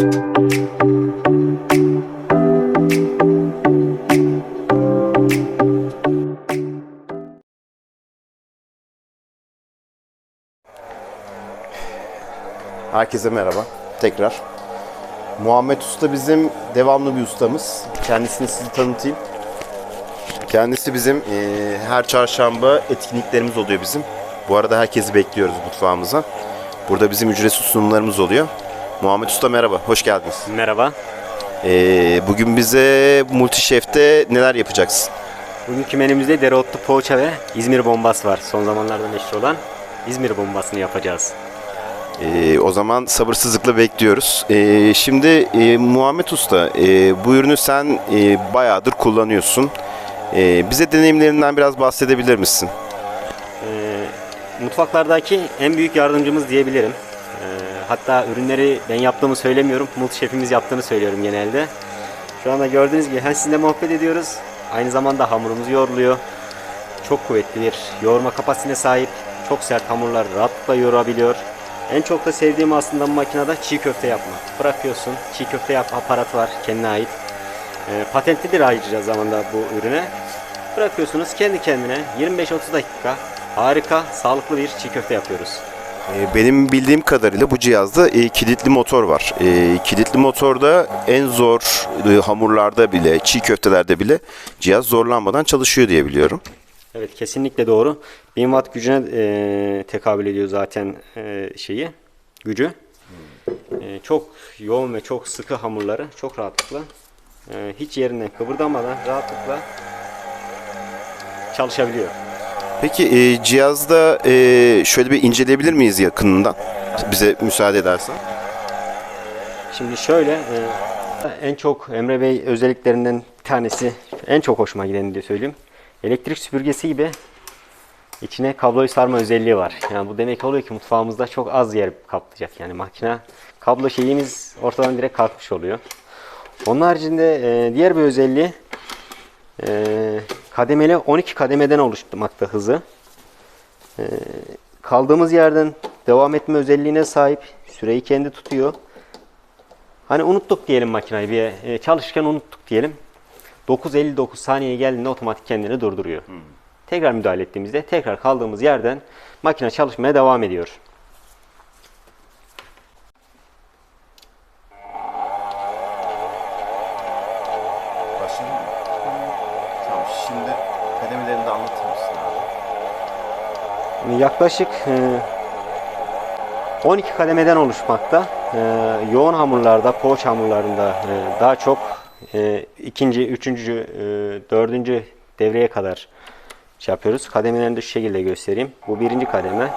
Herkese merhaba. Tekrar. Muhammed Usta bizim devamlı bir ustamız. Kendisini size tanıtayım. Kendisi bizim eee, her çarşamba etkinliklerimiz oluyor bizim. Bu arada herkesi bekliyoruz mutfağımıza. Burada bizim ücretsiz sunumlarımız oluyor. Muhammed Usta merhaba, hoş geldiniz. Merhaba. Eee, bugün bize Multi Chef'te neler yapacaksın? Bugünkü menümüzde dereotlu poğaça ve İzmir bombası var. Son zamanlarda meşhur olan İzmir bombasını yapacağız. Ee, o zaman sabırsızlıkla bekliyoruz. Ee, şimdi e, Muhammed Usta, e, bu ürünü sen e, bayağıdır kullanıyorsun. E, bize deneyimlerinden biraz bahsedebilir misin? Ee, mutfaklardaki en büyük yardımcımız diyebilirim. Hatta ürünleri ben yaptığımı söylemiyorum. Multi şefimiz yaptığını söylüyorum genelde. Şu anda gördüğünüz gibi hem sizinle muhabbet ediyoruz. Aynı zamanda hamurumuz yoğruluyor. Çok kuvvetli bir yoğurma kapasitesine sahip. Çok sert hamurlar rahatlıkla yoğurabiliyor. En çok da sevdiğim aslında bu makinede çiğ köfte yapmak. Bırakıyorsun, çiğ köfte yap aparatı var kendine ait. E, patentlidir ayrıca zamanda bu ürüne. Bırakıyorsunuz kendi kendine 25-30 dakika harika, sağlıklı bir çiğ köfte yapıyoruz. E, benim bildiğim kadarıyla bu cihazda e, kilitli motor var. E, kilitli motorda en zor e, hamurlarda bile, çiğ köftelerde bile cihaz zorlanmadan çalışıyor diye biliyorum. Evet kesinlikle doğru. 1000 watt gücüne e, tekabül ediyor zaten e, şeyi, gücü. E, çok yoğun ve çok sıkı hamurları çok rahatlıkla e, hiç yerinden kıpırdamadan rahatlıkla çalışabiliyor. Peki e, cihazda e, şöyle bir inceleyebilir miyiz yakınından? Bize müsaade edersen. Şimdi şöyle e, en çok Emre Bey özelliklerinden bir tanesi en çok hoşuma gideni diye söyleyeyim. Elektrik süpürgesi gibi içine kabloyu sarma özelliği var. Yani bu demek oluyor ki mutfağımızda çok az yer kaplayacak. Yani makine kablo şeyimiz ortadan direkt kalkmış oluyor. Onun haricinde e, diğer bir özelliği e, kademeli 12 kademeden oluşmakta hızı. E, kaldığımız yerden devam etme özelliğine sahip. Süreyi kendi tutuyor. Hani unuttuk diyelim makineyi bir e, çalışırken unuttuk diyelim. 9.59 saniyeye geldiğinde otomatik kendini durduruyor. Tekrar müdahale ettiğimizde tekrar kaldığımız yerden makine çalışmaya devam ediyor. Başlayayım mı? Tamam şimdi kademelerini de anlatır mısın abi? Yaklaşık e, 12 kademeden oluşmakta. E, yoğun hamurlarda, poğaça hamurlarında e, daha çok e, ikinci, üçüncü, e, dördüncü devreye kadar şey yapıyoruz. Kademelerini de şu şekilde göstereyim. Bu birinci kademe,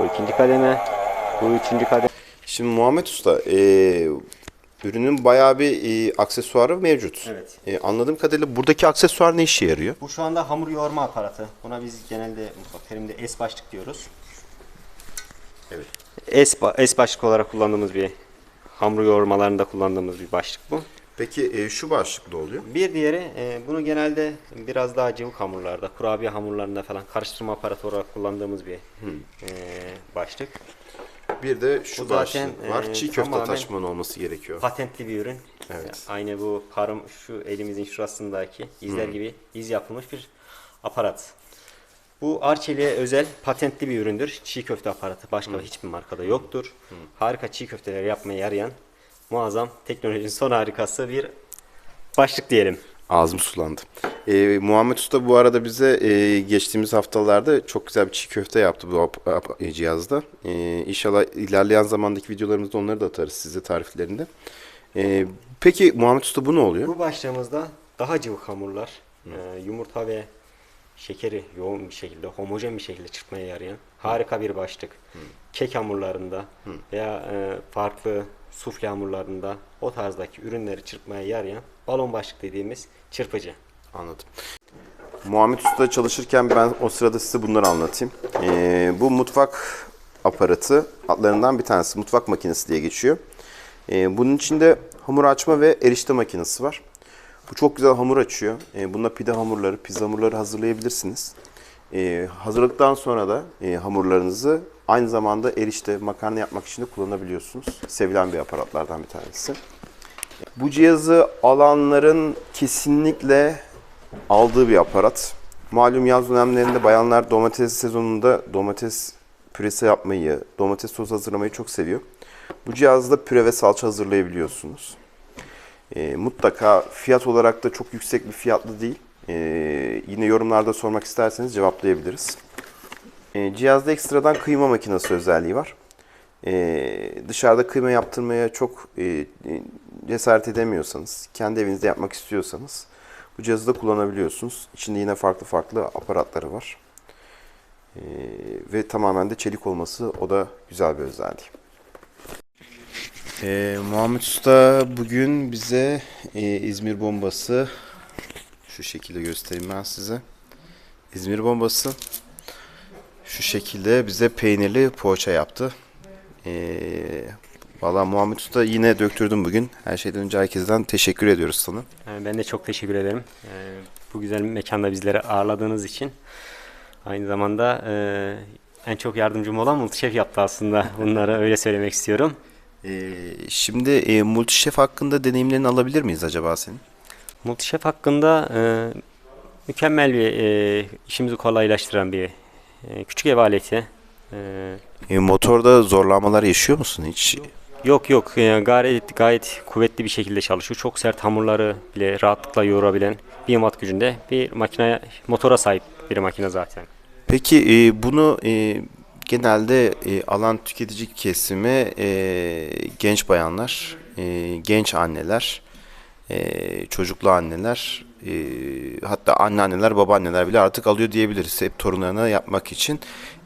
bu ikinci kademe, bu üçüncü kademe. Şimdi Muhammed Usta, e, ürünün bayağı bir e, aksesuarı mevcut. Evet. E, anladığım kadarıyla buradaki aksesuar ne işe yarıyor? Bu şu anda hamur yoğurma aparatı. Buna biz genelde mutfak teriminde S başlık diyoruz. Evet. S, S başlık olarak kullandığımız bir hamur yoğurmalarında kullandığımız bir başlık bu. Peki e, şu başlıklı oluyor. Bir diğeri e, bunu genelde biraz daha cıvık hamurlarda, kurabiye hamurlarında falan karıştırma aparatı olarak kullandığımız bir e, başlık. Bir de şu Bu zaten, başlık var. e, Çiğ köfte tamamen- olması gerekiyor. Patentli bir ürün. Evet. Aynı bu parım şu elimizin şurasındaki izler gibi iz yapılmış bir aparat. Bu Arçelik'e özel patentli bir üründür. Çiğ köfte aparatı. Başka hiçbir markada yoktur. Harika çiğ köfteler yapmaya yarayan muazzam teknolojinin son harikası bir başlık diyelim. Ağzım sulandı. E, Muhammed Usta bu arada bize e, geçtiğimiz haftalarda çok güzel bir çiğ köfte yaptı bu ap- ap- cihazda. E, inşallah ilerleyen zamandaki videolarımızda onları da atarız size tariflerinde. E, peki Muhammed Usta bu ne oluyor? Bu başlığımızda daha cıvık hamurlar, e, yumurta ve şekeri yoğun bir şekilde, homojen bir şekilde çırpmaya yarayan harika bir başlık. Kek hamurlarında veya e, farklı sufle hamurlarında o tarzdaki ürünleri çırpmaya yarayan balon başlık dediğimiz çırpıcı. Anladım. Muhammed Usta çalışırken ben o sırada size bunları anlatayım. Ee, bu mutfak aparatı adlarından bir tanesi. Mutfak makinesi diye geçiyor. Ee, bunun içinde hamur açma ve erişte makinesi var. Bu çok güzel hamur açıyor. Ee, bununla pide hamurları, pizza hamurları hazırlayabilirsiniz. Ee, hazırladıktan sonra da e, hamurlarınızı Aynı zamanda erişte, makarna yapmak için de kullanabiliyorsunuz. Sevilen bir aparatlardan bir tanesi. Bu cihazı alanların kesinlikle aldığı bir aparat. Malum yaz dönemlerinde bayanlar domates sezonunda domates püresi yapmayı, domates sosu hazırlamayı çok seviyor. Bu cihazda püre ve salça hazırlayabiliyorsunuz. E, mutlaka fiyat olarak da çok yüksek bir fiyatlı değil. E, yine yorumlarda sormak isterseniz cevaplayabiliriz. E, cihazda ekstradan kıyma makinesi özelliği var. E, dışarıda kıyma yaptırmaya çok e, e, cesaret edemiyorsanız, kendi evinizde yapmak istiyorsanız bu cihazı da kullanabiliyorsunuz. İçinde yine farklı farklı aparatları var. E, ve tamamen de çelik olması o da güzel bir özelliği. E, Muhammed Usta bugün bize e, İzmir bombası şu şekilde göstereyim ben size. İzmir bombası şu şekilde bize peynirli poğaça yaptı. Ee, Valla Muhammed Usta yine döktürdüm bugün. Her şeyden önce herkesten teşekkür ediyoruz sana. Ben de çok teşekkür ederim. Ee, bu güzel mekanda bizleri ağırladığınız için. Aynı zamanda e, en çok yardımcım olan Multişef yaptı aslında. Bunları öyle söylemek istiyorum. Ee, şimdi e, Multişef hakkında deneyimlerini alabilir miyiz acaba senin? Multişef hakkında e, mükemmel bir işimizi kolaylaştıran bir küçük ev aleti. E, motorda zorlanmalar yaşıyor musun hiç? Yok yok e, gayet gayet kuvvetli bir şekilde çalışıyor. Çok sert hamurları bile rahatlıkla yoğurabilen bir watt gücünde bir makine motora sahip bir makine zaten. Peki e, bunu e, genelde e, alan tüketici kesimi e, genç bayanlar, e, genç anneler, e, çocuklu anneler, e, hatta anneanneler, babaanneler bile artık alıyor diyebiliriz hep torunlarına yapmak için.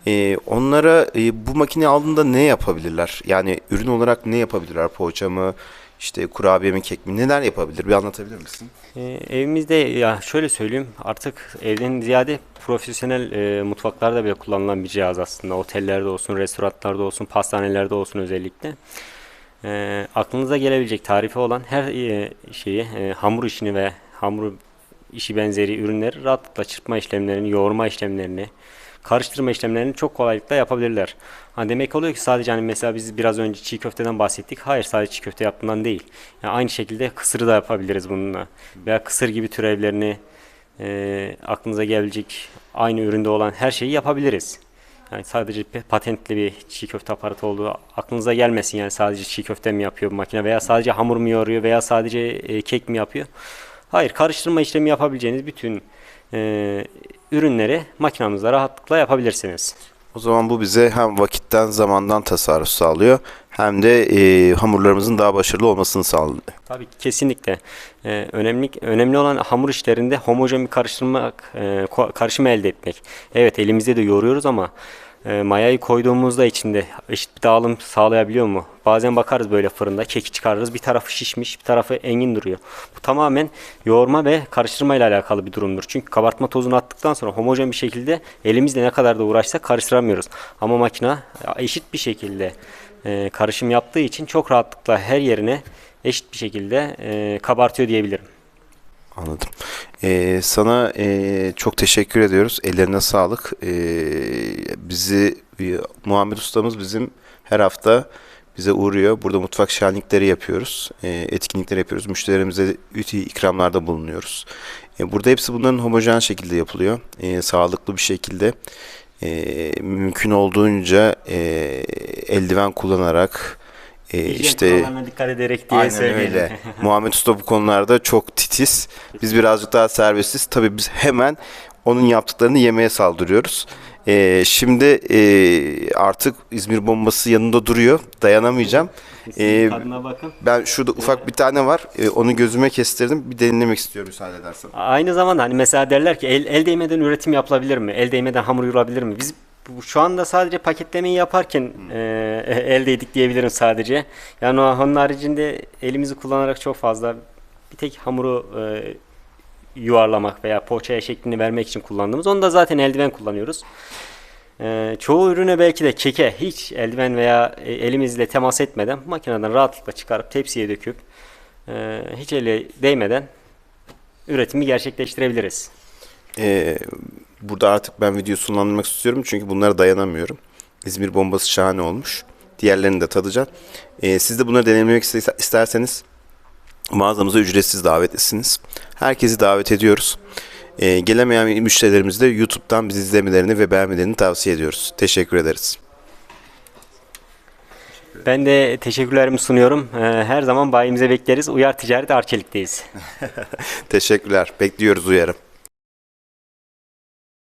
E, onlara e, bu makine aldığında ne yapabilirler? Yani ürün olarak ne yapabilirler? Poğaça mı, işte kurabiye mi, kek mi? Neler yapabilir? Bir anlatabilir misin? E, evimizde ya şöyle söyleyeyim artık evden ziyade profesyonel e, mutfaklarda bile kullanılan bir cihaz aslında. Otellerde olsun, restoranlarda olsun, pastanelerde olsun özellikle. E, aklınıza gelebilecek tarifi olan her e, şeyi, e, hamur işini ve hamur işi benzeri ürünleri rahatlıkla çırpma işlemlerini, yoğurma işlemlerini, karıştırma işlemlerini çok kolaylıkla yapabilirler. Ha demek oluyor ki sadece hani mesela biz biraz önce çiğ köfteden bahsettik. Hayır sadece çiğ köfte yaptığından değil. Yani aynı şekilde kısırı da yapabiliriz bununla. Veya kısır gibi türevlerini e, aklınıza gelebilecek aynı üründe olan her şeyi yapabiliriz. Yani sadece patentli bir çiğ köfte aparatı olduğu aklınıza gelmesin yani sadece çiğ köfte mi yapıyor bu makine veya sadece hamur mu yoğuruyor veya sadece e, kek mi yapıyor. Hayır karıştırma işlemi yapabileceğiniz bütün e, ürünleri makinamızda rahatlıkla yapabilirsiniz. O zaman bu bize hem vakitten zamandan tasarruf sağlıyor hem de e, hamurlarımızın daha başarılı olmasını sağlıyor. Tabii kesinlikle. Ee, önemli önemli olan hamur işlerinde homojen bir karıştırmak, e, karışım elde etmek. Evet elimizde de yoğuruyoruz ama e, mayayı koyduğumuzda içinde eşit bir dağılım sağlayabiliyor mu? Bazen bakarız böyle fırında keki çıkarırız bir tarafı şişmiş bir tarafı engin duruyor. Bu tamamen yoğurma ve karıştırma ile alakalı bir durumdur. Çünkü kabartma tozunu attıktan sonra homojen bir şekilde elimizle ne kadar da uğraşsak karıştıramıyoruz. Ama makine eşit bir şekilde e, karışım yaptığı için çok rahatlıkla her yerine eşit bir şekilde e, kabartıyor diyebilirim. Anladım. E, sana e, çok teşekkür ediyoruz. Ellerine sağlık. E, bizi Muhammed Ustamız bizim her hafta bize uğruyor. Burada mutfak şenlikleri yapıyoruz. E, etkinlikler yapıyoruz. Müşterilerimize üti ikramlarda bulunuyoruz. E, burada hepsi bunların homojen şekilde yapılıyor. E, sağlıklı bir şekilde. E, mümkün olduğunca e, eldiven kullanarak e, işte dikkat ederek diye Aynen öyle. Muhammed Usta bu konularda çok titiz. Biz birazcık daha serbestiz. Tabii biz hemen onun yaptıklarını yemeye saldırıyoruz. Ee, şimdi e, artık İzmir bombası yanında duruyor. Dayanamayacağım. Ee, bakın. ben şurada ufak bir tane var. Ee, onu gözüme kestirdim. Bir denemek istiyorum müsaade edersen. Aynı zamanda hani mesela derler ki el, el değmeden üretim yapılabilir mi? El değmeden hamur yoğurabilir mi? Biz bu- şu anda sadece paketlemeyi yaparken e, eldeydik diyebilirim sadece. Yani onun haricinde elimizi kullanarak çok fazla bir tek hamuru e, yuvarlamak veya poğaçaya şeklini vermek için kullandığımız. Onu da zaten eldiven kullanıyoruz. E, çoğu ürüne belki de keke hiç eldiven veya e, elimizle temas etmeden makineden rahatlıkla çıkarıp tepsiye döküp e, hiç ele değmeden üretimi gerçekleştirebiliriz. Ee, burada artık ben video sonlandırmak istiyorum çünkü bunlara dayanamıyorum. İzmir bombası şahane olmuş. Diğerlerini de tadacaksın. Ee, siz de bunları deneyimlemek iste- isterseniz mağazamıza ücretsiz davetlisiniz. Herkesi davet ediyoruz. Ee, gelemeyen müşterilerimiz de YouTube'dan bizi izlemelerini ve beğenmelerini tavsiye ediyoruz. Teşekkür ederiz. Ben de teşekkürlerimi sunuyorum. Ee, Her zaman bayimize bekleriz. Uyar Ticaret Arçelik'teyiz. Teşekkürler. Bekliyoruz uyarım.